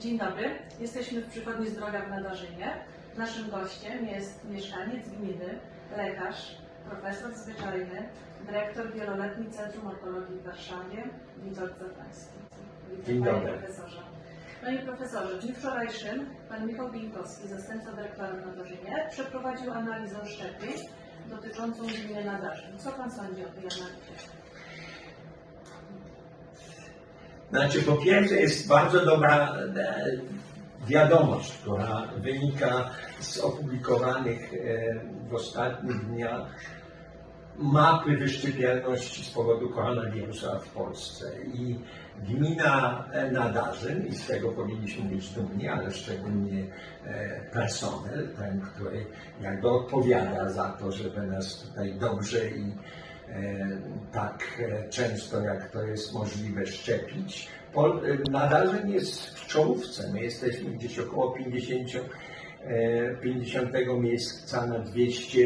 Dzień dobry, jesteśmy w Przychodni Zdrowia w Nadarzynie. Naszym gościem jest mieszkaniec gminy, lekarz, profesor zwyczajny, dyrektor wieloletni Centrum Onkologii w Warszawie, Witold Zaplański. Witam Dzień Panie dobry. profesorze. Panie profesorze, w dniu wczorajszym pan Michał Bieńkowski, zastępca dyrektora w Nadarzynie, przeprowadził analizę szczepień dotyczącą gminy Nadarzyn. Co pan sądzi o tej analizie? Znaczy, po pierwsze jest bardzo dobra e, wiadomość, która wynika z opublikowanych e, w ostatnich dniach mapy wyszczepialności z powodu koronawirusa w Polsce. I gmina e, Nadarzyn, i z tego powinniśmy być dumni, ale szczególnie personel, ten, który jakby odpowiada za to, żeby nas tutaj dobrze i tak e, często, jak to jest możliwe, szczepić. Pol, e, Nadarzyn jest w czołówce. My jesteśmy gdzieś około 50, e, 50 miejsca na 200, e,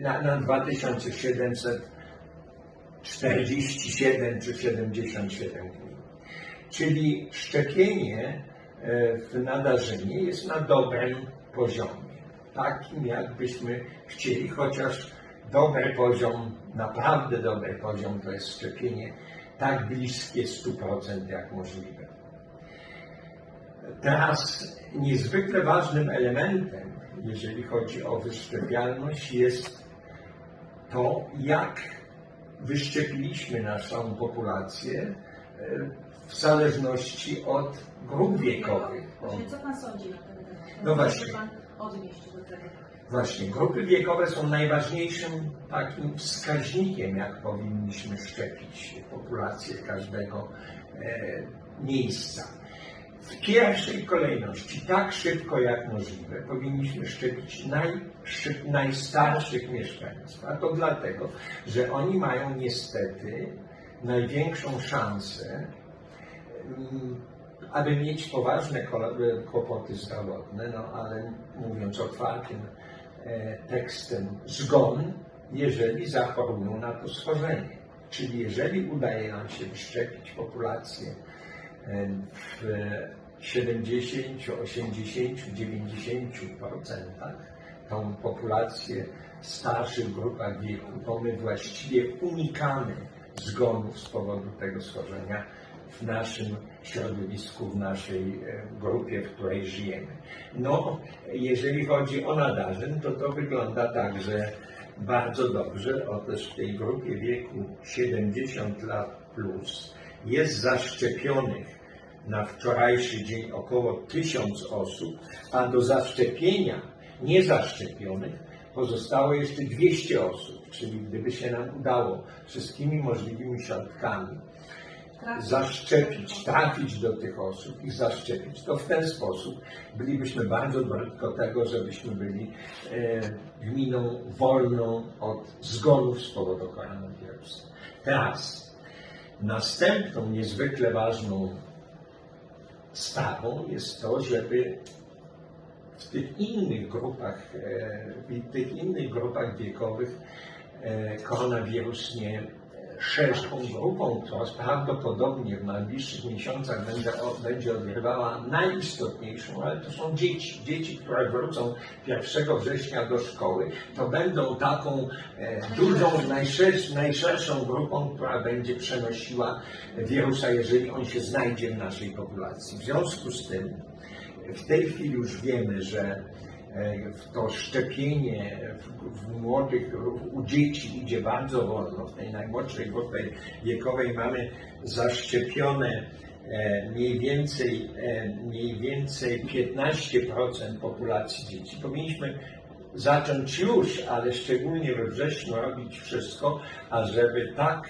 na, na 2747 czy 77 dni. Czyli szczepienie e, w Nadarzynie jest na dobrym poziomie. Takim, jakbyśmy chcieli, chociaż dobry poziom, naprawdę dobry poziom to jest szczepienie tak bliskie 100% jak możliwe. Teraz niezwykle ważnym elementem, jeżeli chodzi o wyszczepialność, jest to, jak wyszczepiliśmy naszą populację e, w zależności od grup wiekowych. Co pan sądzi na ten temat? No właśnie. pan odnieść do tego? Właśnie, grupy wiekowe są najważniejszym takim wskaźnikiem, jak powinniśmy szczepić populację każdego e, miejsca. W pierwszej kolejności, tak szybko jak możliwe, powinniśmy szczepić najszyb, najstarszych mieszkańców. A to dlatego, że oni mają niestety największą szansę mm, aby mieć poważne kłopoty zdrowotne, no ale mówiąc otwartym e, tekstem, zgon, jeżeli zachorują na to schorzenie. Czyli jeżeli udaje nam się wyszczepić populację e, w 70, 80, 90% tą populację starszych grupach wieku, to my właściwie unikamy zgonów z powodu tego schorzenia w naszym środowisku, w naszej e, grupie, w której żyjemy. No, jeżeli chodzi o nadarzyn, to to wygląda tak, że bardzo dobrze. Otóż w tej grupie wieku 70 lat plus jest zaszczepionych na wczorajszy dzień około 1000 osób, a do zaszczepienia niezaszczepionych pozostało jeszcze 200 osób. Czyli gdyby się nam udało wszystkimi możliwymi środkami. Zaszczepić, trafić do tych osób i zaszczepić, to w ten sposób bylibyśmy bardzo blisko tego, żebyśmy byli e, gminą wolną od zgonów z powodu koronawirusa. Teraz następną niezwykle ważną sprawą jest to, żeby w tych innych grupach, e, w tych innych grupach wiekowych e, koronawirus nie szerszą grupą, która prawdopodobnie w najbliższych miesiącach będzie, będzie odgrywała najistotniejszą, ale to są dzieci. Dzieci, które wrócą 1 września do szkoły, to będą taką e, dużą, najszersz, najszerszą grupą, która będzie przenosiła wirusa, jeżeli on się znajdzie w naszej populacji. W związku z tym w tej chwili już wiemy, że to szczepienie w młodych, u dzieci idzie bardzo wolno. W tej najmłodszej grupie wiekowej mamy zaszczepione e, mniej więcej, e, mniej więcej 15% populacji dzieci. Powinniśmy zacząć już, ale szczególnie we wrześniu robić wszystko, ażeby tak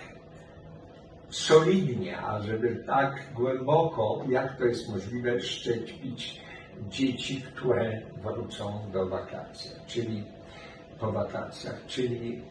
solidnie, a żeby tak głęboko, jak to jest możliwe, szczepić dzieci, które wrócą do wakacji, czyli po wakacjach, czyli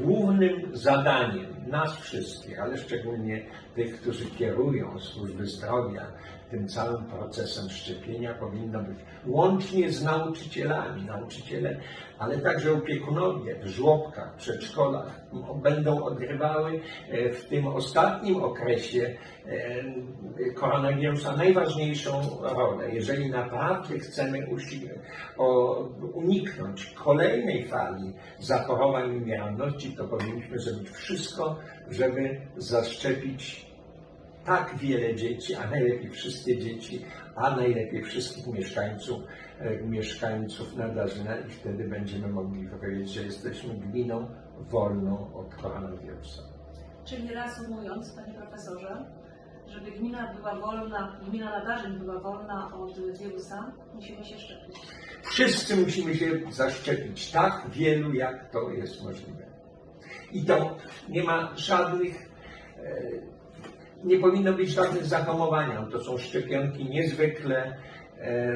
głównym zadaniem nas wszystkich, ale szczególnie tych, którzy kierują służby zdrowia tym całym procesem szczepienia powinno być łącznie z nauczycielami, nauczyciele, ale także opiekunowie w żłobkach, przedszkolach będą odgrywały e, w tym ostatnim okresie e, koronawirusa najważniejszą rolę. Jeżeli naprawdę chcemy uniknąć kolejnej fali zachorowań i umieralności, to powinniśmy zrobić wszystko, żeby zaszczepić tak wiele dzieci, a najlepiej wszystkie dzieci, a najlepiej wszystkich mieszkańców, e, mieszkańców Nadarzyna i wtedy będziemy mogli powiedzieć, że jesteśmy gminą wolną od koronawirusa. Czyli reasumując, panie profesorze, żeby gmina była wolna, gmina nadarzeń była wolna od wirusa, musimy się szczepić. Wszyscy musimy się zaszczepić tak wielu, jak to jest możliwe. I to nie ma żadnych, e, nie powinno być żadnych zahamowania. To są szczepionki niezwykle e,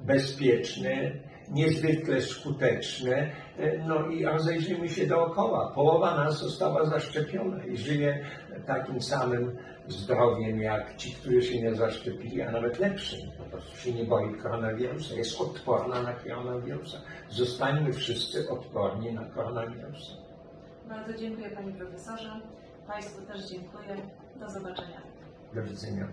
bezpieczne, niezwykle skuteczne. E, No i rozejrzyjmy się dookoła. Połowa nas została zaszczepiona i żyje takim samym zdrowiem jak ci, którzy się nie zaszczepili, a nawet lepszym. Po prostu się nie boi koronawirusa, jest odporna na koronawirusa. Zostańmy wszyscy odporni na koronawirusa. Bardzo dziękuję panie profesorze. Państwu też dziękuję. Do zobaczenia. Do widzenia.